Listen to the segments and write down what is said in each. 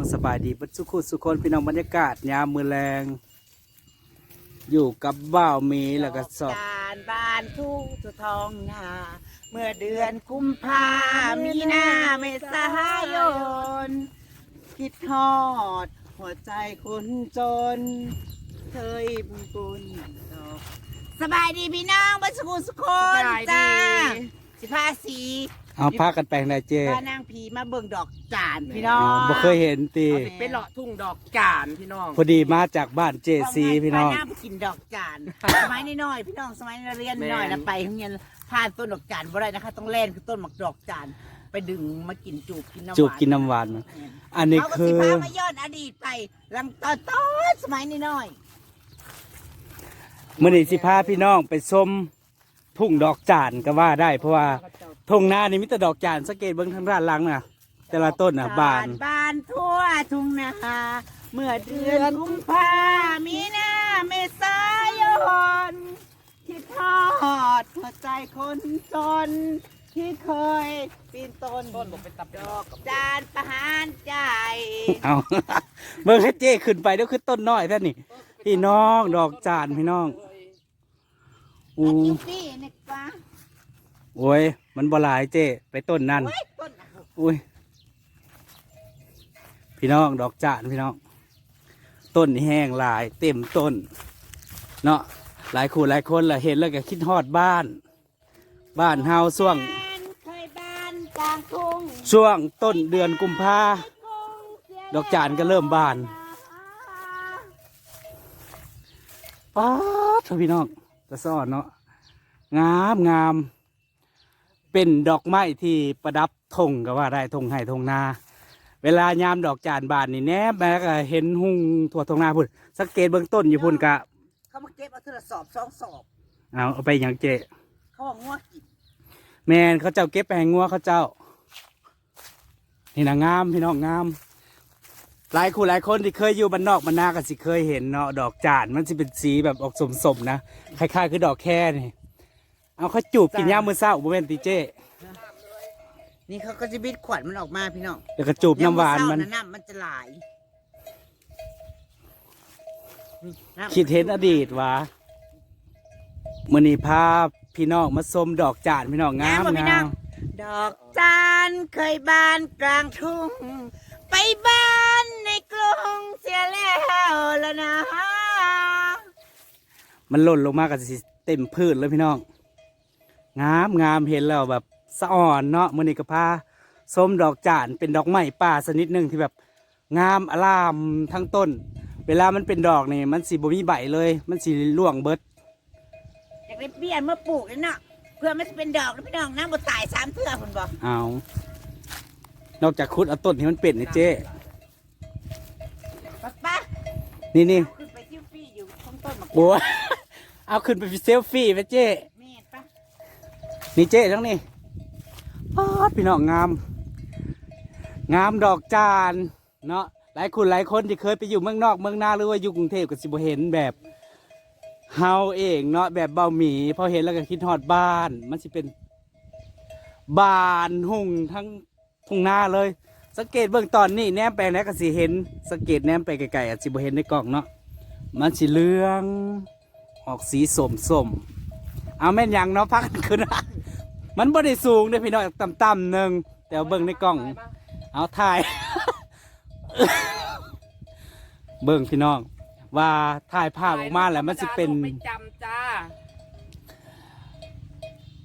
องสบายดีเบัดสุขุสุคนพี่น้องบรรยากาศยามมือแรง อยู่กับบ่าวเมีแล้วก็สอบการบ้านทุ่งสุทองนาเมื่อเดือนกุมภามีนาเมษายนคิดทอด หัวใจคนจน เคยบุญบุญดอกสบายดีพี่น้องบัสกุสุคนสบายดีจ้า สิพาสีเอาพากันแปลงได้เจพานางผีมาเบิ่งดอกจานพี่น้อ๋อองบ่เคยเห็นตีเอาไปเป็นเลาะทุ่งดอกจานพี่น้องพอดีมาจากบ้านเจซีพี่น้อง พาางไปกินดอกจานสมัยน้อยๆพี่น้องสมัยเราเรียนน้อยแล้วไปโรงเรียนผ่านต้นดอกจานบ่ได้นะคะ ต้องเล่นคือต้นหมักดอกจานไปดึงมากินจูบกินน้ำหวาน จูบกินน้ำหวานมาอันนี้เขาก็คืสิอพามาย้อนอดีตไปลังตอนตอนสมัยน้อยมื่อนี้สิพาพี่น้องไปชม ทุ่งดอกจานก็ว่าได้เพราะว่าทุ่งนานี่มีแต่ดอกจานสังเกตเบิ่งทางด้านหลังน่ะแต่ละต้นๆน่ะบาน บานทั่วทุ่งนาเมื่อเดือนกุมภามีนาเมษายนที่ทอดหัวใจคนจนที่เคยปีนต้นต้นบอกเป็นตับดอกจานประหารใจเอาเบิ่งให้เจ้ขึ้นไปเดี๋ยวคือต้นน้อยท่านนี่พี่น้องดอกจานพี่น้อง อูอันนี้พี่นี่กว่าโอ้ย มันบ่หลายเจ้ไปต้นนั่นเฮ้ยต้นอะอุ้ย พี่น้องดอกจานพี่น้อง ต้นนี่แห้งหลาย เต็มต้น เนาะหลายคู่หลายคนละเห็นแล้วก็คิดฮอดบ้าน บ้านเฮาช่วง บ้านเคยบ้านกลางทุ่งช่วงต้นเดือนกุมภาดอกจานก็เริ่มบานป๊าดเถอะพี่น้อง ตะซ่อนเนาะงามงาม เป็นดอกไม้ที่ประดับธงก็ว่าได้ธงไห้ธงนา เวลายามดอกจานบานนี่แนบแม้ก็เห็นหุ่งทั่วธงนาพุ่นสังเกตเบื้องต้นอยู่พุ่นกะเขามาเก็บเอาเทละสอบสองสอบเอาเอาไปอย่างเจเขาบอกงัวกินแมนเขาเจ้าเก็บไปให้งัวเขาเจ้านี่นะงามพี่น้องงาม หลายคู่หลายคนที่เคยอยู่บ้านนอกบ้านนาก็สิเคยเห็นเนาะดอกจานมันสิเป็นสีแบบออกสมๆนะคล้ายๆคือดอกแค่นี่เอาเขาจูบกินย่ามมือเศร้าบ่แม่นติเจนี่เขาก็จะบิดขวัญมันออกมาพี่น้องเดี๋ยวก็จูบน้ำหวานมันยามอเช้น้ำมันจะไหลายนี่น้ำคิดเห็นอดีตวะมื่อนี้พาพี่น้องมาชมดอกจานพี่น้องงามบ่พี่น้งาองมดอกจานเคยบานกลางทุ่งไปบ้านในกรุ งเสียแล้วละนะมันหล่นลงมาก็สิเต็มพืชเลยพี่น้อง งามงามเห็นแล้วแบบสะอ่อนเนาะมื่อนี้ก็พาชมดอกจานเป็นดอกไม้ป่าชนิดหนึ่งที่แบบงามอลามทั้งต้น เวลามันเป็นดอกนี่มันสีบ่มีใบเลย มันสีร่วงเบิดอยากได้เปลี่ยนเมื่อปลูกเลยเนาะเพื่อมันจะเป็นดอกนะพี่น้องน้ำบ่ตายสามเทื่อคุณบอกเอานอกจากคุดเอาต้นที่มันเป็นนี่เจ๊ป้าป้า นี่นี่ขึ้นไปที่ฟี่อยู่ข้างต้นมะบัวเอาขึ้นไปเซลฟี่ไปเจ๊เมดป้านี่เจ๊ทั้งนี้ป๊าดพี่น้องงาม งามดอกจานเนาะหลายคนหลายคนที่เคยไปอยู่เมืองนอกเมืองนาหรือว่าอยู่กรุงเทพก็สิบ่เห็นแบบเฮาเองเนาะแบบเบาหมีพอเห็นแล้วก็คิดฮอดบ้าน มันสิเป็น บานหุ่งทั้งทุ่งนาเลย สังเกตเบื้องตอนนี้แนมไปแล้วก็สิเห็น สังเกตแนมไปไกลๆอาจสิบ่เห็นในกล้องเนาะมันสิเหลืองออกสีสมสมๆเอาแม่นหยังเนาะพักกันขึ้นมามันบ่ได้สูงเด้อพี่น้องต่ำๆหนึ่งแต่ว่าเบิ่งในกล้อง เอาถ่าย เบิ่งพี่น้อง ว่าถ่ายภาพออกมาแล้วมันสิเป็นไปจำจ้า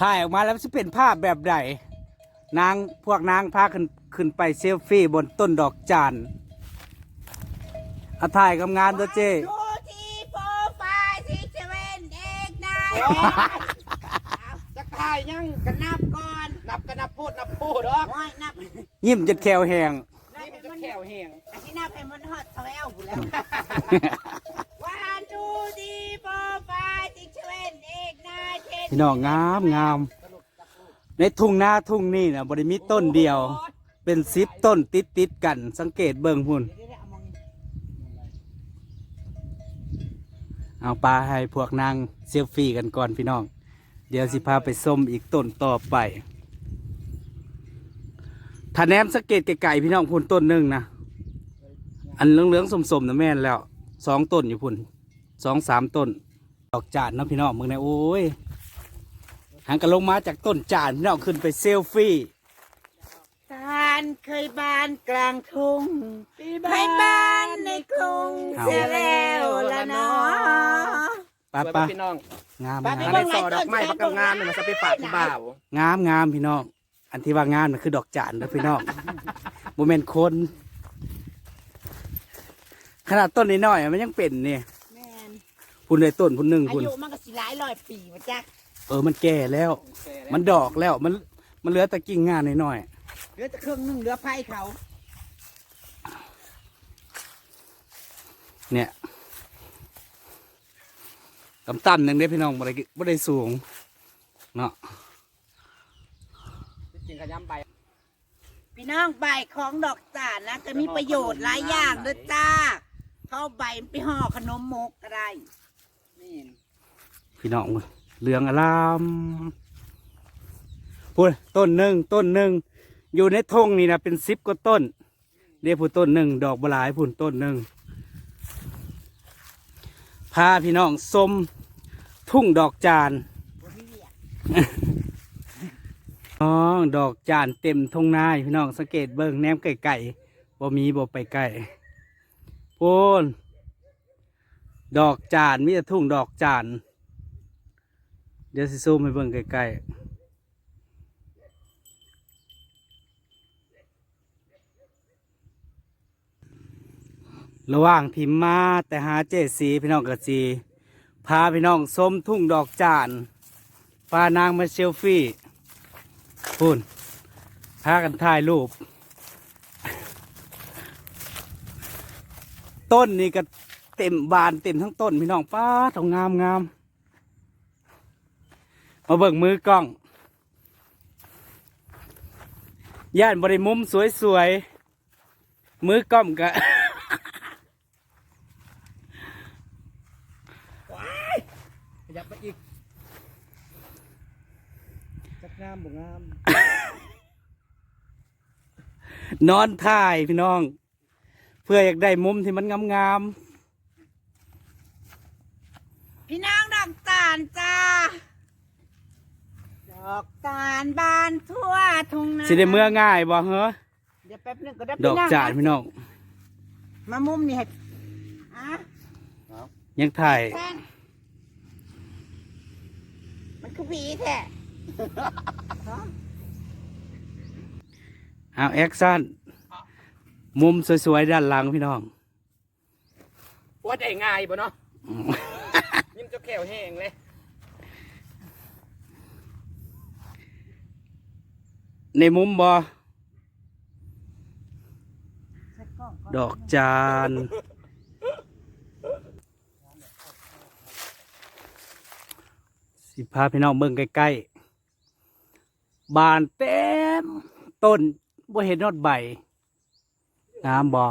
ถ่ายออกมาแล้วมันจะเป็นภาพแบบใดนางพวกนางพาขึ้น ขึ้นไปเซลฟี่บนต้นดอกจานเอาถ่ายกับงานตัวเจทูทีโฟไฟซิกเซเว่นเอกนายจะทายยังกันนับก่อน นับกันนับพูดนับพูดหรอกโอ้ยนับยิ้มจนแขวแหงนี่มันจะแขวแหงอันที่นับให้มันฮอตเทวอยู่แล้ว one two three four five six seven eight nine ten พี่น้องงามงามในทุ่งนาทุ่งนี่นะบริมีต้นเดียว เป็นสิบต้นติดติดกัน สังเกตเบิ่งพุ่นเอาปลาให้พวกนางเซลฟี่กันก่อนพี่น้อง เดี๋ยวสิพาไปส้มอีกต้นต่อไปถ้าแนมสังเกตไกลๆพี่น้องพุ่นต้นหนึ่งนะอันเหลืองๆสมๆนะแม่นแล้วสองต้นอยู่พุ่นสองสามต้น ดอกจานนะพี่น้องมึงนี่ยโอ้ยหางกันลงมาจากต้นจานพี่น้องขึ้นไปเซลฟี่าลเคยบานกลางทุ่งไม่บานในกรุงเอาเสียแล้วละเนาะป้าสวยป้าบ่พี่น้องงามบ้านงานี้มได้ต่อดอกไม้ประกำงานมันจะไปฝากที่บ่าวงามงามพี่น้องอันที่ว่างามมันคือดอกจานเด้อพี่น้องโมเมนต์คนขนาดต้นน้อยๆอะมันยังเป็นเนี่ยแม่นพุ่นเลยต้นพุ่นหนึ่งอาพุ่นยุมันก็สิหลายร้อยปีมาจักเออมันแก่แล้ว มันดอกแล้วมันมันเหลือแต่กิ่งงานน้อยเห ลือแต่เครื่องนึ่งเหลือไผ่เขาๆเนี่ยต่ำๆหนึ่งได้พี่น้องบ่ได้บ่ได้สูง เนาะจริงๆขย้ำใบพี่น้องใบของดอกจานนะก็มีประโยชน์หลายอย่างเด้อจ้าเข้าใบไปห่อขนมมกก็ได้นี่พี่น้องเหลืองอลามพูดต้นหนึ่งต้นหนึ่ง อยู่ในทงนี่นะเป็นสิบกว่าต้นเรียกพูดต้นหนึ่งดอกบหลายพูนต้นหนึ่งพาพี่น้องชมทุ่งดอกจานน้องดอกจานเต็มทงนาอยู่พี่น้องสังเกตเบิ้งแนมไก่ไก่บ่มีบ่ไปไก่พูนดอกจานมีแต่ทุ่งดอกจานเดี๋ยวสิซูมให้เบิ่งใกล้ๆ ระหว่างพิมพ์มาแต่หาเจสีพี่น้องกับจีพาพี่น้องส้มทุ่งดอกจานพานางมาเซลฟี่พูนพากันถ่ายรูป ต้นนี่ก็เต็มบานเต็มทั้งต้นพี่น้องป้าทองงามงามมาเบิ่งมือกล้อง ย่านบริมุมสวยๆมือกล้องกะ ข ยับไปอีกจักงามบ่งาม นอนถ่ายพี่น้อง เพื่ออยากได้มุมที่มันงามพี่น้องดอกจานจ้า ดอกจานบานทั่วทุ่งนาๆสิได้เมื่อง่ายบ่เหรอเดี๋ยวแป๊บหนึงก็ได้ดอกจานพี่พี่น้อง มามุมนี่ให้อะยังถ่ายแทนมัน คือผีแท้เอาแอคชั่นมุมสวยๆด้านหลังพี่น้องว่าได้ง่ายบ่เนาะยิ้มเจ้าแขวแห้งเลยในมุมบ่ใส่กล้องก่อนดอกจาน สิพาพี่น้องเบิ่งใกล้ๆบานเต็มต้นบ่เห็นนอดใบงามบ่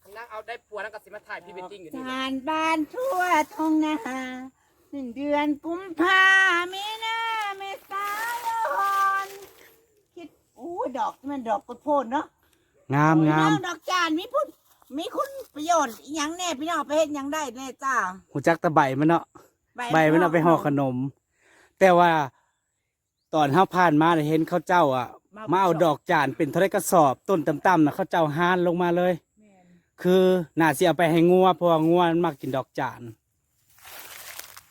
คำนั่งเอาได้ผัวนั่งกับสิมาถ่ายพรีเวดดิ้งอยู่นี่จานบานทั่วทุ่งนาหนึ่งเดือนกุมภามีนาเมษายนคิดอู้ดอกที่มันดอกกระโพดเนาะงามพี่งาน้มองดอกจานมีพุดมีคุณประโยชน์อหย่างแน่พี่น้องไปเฮ็ดหยังได้แน่จ้าหูจักแตะใบมันเนาะ ใบมันเอาไปห่อขนม แต่ว่าตอนเฮาผ่านมาเนี่ยเห็นเขาเจ้าอะมาเอาดอกจานเป็นเท่าไรกระสอบ ต้นต่ำๆนะเขาเจ้าหานลงมาเลย คือน่าสิเอาไปให้งัวเพราะว่างัวมันมักกินดอกจาน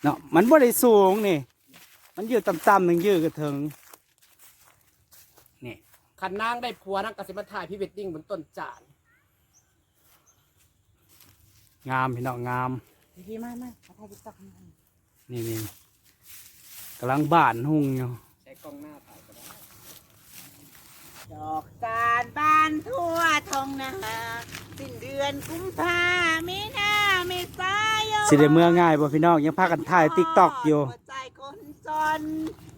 เนาะมันบ่ได้สูงนี่ มันอยู่ต่ำๆหนึ่งยืดกระเทิงนี่คันนั่งได้ผัวนั่งกับสิมาถ่ายพรีเวดดิ้งบนต้นจานงามพี่น้องงามพี่มามาขอถ่ายติ๊กต็อกห น่อยนี่นี่กำลังบานหุ่งอยู่ใช้กล้องหน้าถ่ายก็ได้ดอกจานบานทั่วท้องนาสิ้นเดือนกุมภามีนาเมษายนสิได้เมื่อง่ายบ่พี่น้องยังพากันถ่ายติ๊กต็อกอยู่หัวใจคนจน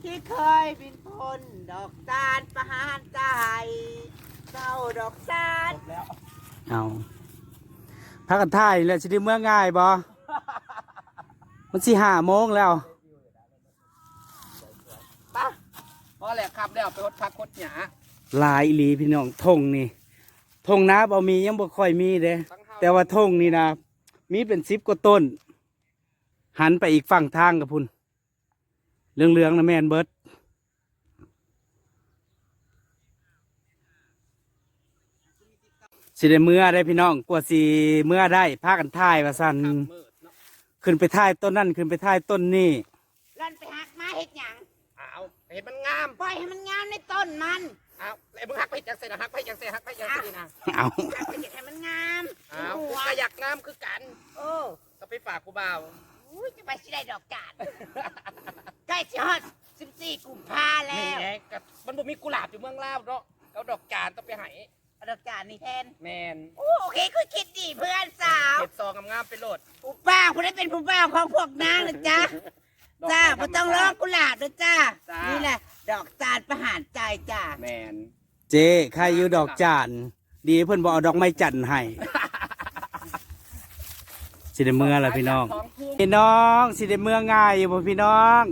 ที่เคยบินพ้นดอกจานประหารใจเศร้าดอกจานเอาพากันถ่ายแล้วสิได้เมื่อง่ายบ่ มันสิห้าโมงแล้วป่ะพอแหละครับแล้วไปหดพักหดหยาหลายอีหลีพี่น้องทงนี่ทงนาบ่มียังบ่ค่อยมีเด้ทั้งเฮาแต่ว่าทงนี่นะมีเป็นสิบกว่าต้น หันไปอีกฝั่งทางกับพุ่นเรื่องเรื่องๆนะแม่นเบิดสิได้เมื่อได้พี่น้องกว่าสิเมื่อได้พากันท่ายว่าสั่น ข้ามมืดเนาะขึ้นไปท่ายต้นนั่นขึ้นไปท่ายต้นนี่ลั่นไปหักมาเฮ็ดหยังอ้าวเห็นมันงามปล่อยให้มันงามในต้นมันอ้าวไอ้มึงหักไปจังเสร็จหักไปจังเสร็จหักไปจังเสร็จนะเอาหักไปเฮ็ดให้มันงามอ้าวหักูวก็อยากงามคือกันโอ้ก็ไปฝากกูบ่าวอุ้ยจะไปสิได้ดอกจานใกล้สิฮอด14กุมภาแล้นี่วไงกับมันบ่มีกุหลาบอยู่เมืองลาวเนาะเอาดอกจานต้องไปให้ เอาดอกจานนี่แทนแมนโอ้โอเคคือคิดดีเพื่อนสาวเห็ดซองงามๆไปโหลดผู้ป้าผู้ได้เป็นผู้ป้าของพวกนางนะจ๊ะจ้าไม่ต้องร้องกุหลาบนะจ้าจ้านี่นี่แหละ ดอกจานประหารใจจ้า แมนเจ๊ใครอยู่ดอกจานดีเพิ่นบอกเอาดอกไม้จันทร์ให้สิได้เมื่อละพี่น้องพี่น้องสิได้เมื่อง่ายอยู่บ่พี่น้อง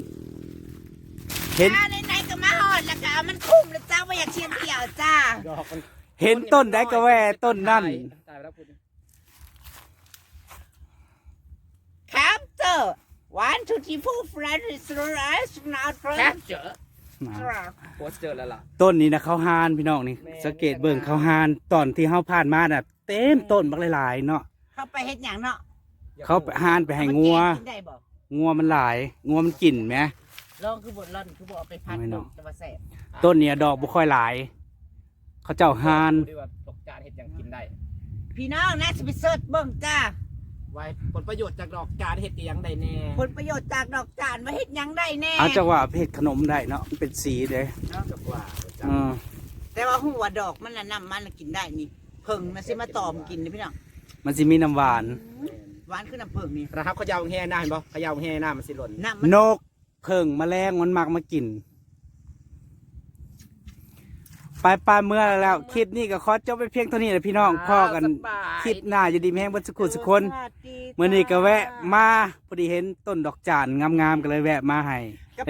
เห็น จ้าไหนๆก็มาหอดแล้วก็เอามันคุ้มแล้วจ้าว่าอยากเชียงเกี่ยวจ้า ดอกมัน เห็นต้นได้ก็แว่ต้นนั่น ตายไปแล้วพูดครับเจอ one two three four five six seven eight nine แค่ ten เจอโพสต์เจอแล้วล่ะ ต้นนี้นะเขาหานพี่น้องนี่แม่นสังเกตเบิ่งเขาหานตอนที่เฮาผ่านมาน่ะ เต็มต้นบักหลายๆเนาะเข้าไปเฮ็ดหยังเนาะเขาไปหานไปให้งัวเอามาแกงกินได้บ่งัวมันหลาย งัวมันกินไหม ลองคือบดร่อนคือบ่เอาไปพัดไม่ดเนาะอกจะมาแซ่บต้นเนี้ยดอกบ่ค่อยหลาย เขาเจ้าหานดูดิว่าดอกจานเห็ดหยังกินได้ พี่น้องนะสิไปเสิร์ชเบิ่งจ้า ไว้ผลประโยชน์จากดอกจานเห็ดอีหยังได้แน่ผลประโยชน์จากดอกจานมาเฮ็ดหยังได้แน่ เอาจังว่าเพชรขนมได้เนาะมันเป็นสีเด้จักว่าเออแต่ว่าหัวดอกมันน่ะน้ำมันน่ะกินได้นี่เพิ่งมันสิมาตอมกินนี่พี่น้องมันสิมีน้ำหวาน หวานขึ้นน้ำเพิ่งนี่นะครับเขายาวแห่หน้าเห็นบ่เขายาวแห่หน้ามันสิหล่นน้ำมันนกเพิ่งแมลงมันมักมากิน ไปปลาเมื่อแล้ว คลิปนี้ก็ขอจบไปเพียงเท่านี้แหละพี่น้องพ่อกันสบาย คลิปหน้าอยู่ดีแม่งบัสุขุสุคนสวัสดีเมื่อนี้ก็แวะมาพอดีเห็นต้นดอกจานงามๆก็เลยแวะมาให้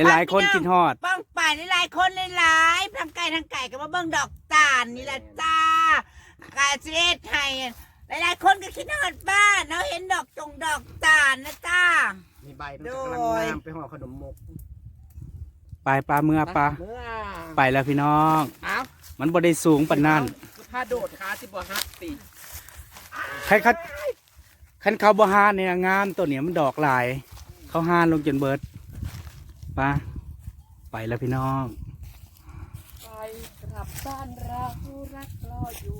หลายๆคนกินฮอดป้องป่ายหลายๆคนหลายๆทั้งไก่ทั้งไก่ก็มาเบิ่งดอกจานนี่แหละจ้ากาเซตไทยหลายๆคนก็คิดฮอดบ้านเนาะเห็นดอกจงดอกจานนะจ้า มีใบมันโดกำลังยงามไปห่อขนมมกไปปลาเมื่อปลาเมื่อไปแล้วพี่น้องอ้าว มันบ่ได้สูงปานนั้นถ้าโดดขาสิบ่ฮักสิใครเขาคันเขาบ่ฮานเนี่ยงามตัวเนี้ยมันดอกหลาย เขาฮานลงจนเบิดไปะไปแล้วพี่น้อง ไปกลับบ้านเรารักรออยู่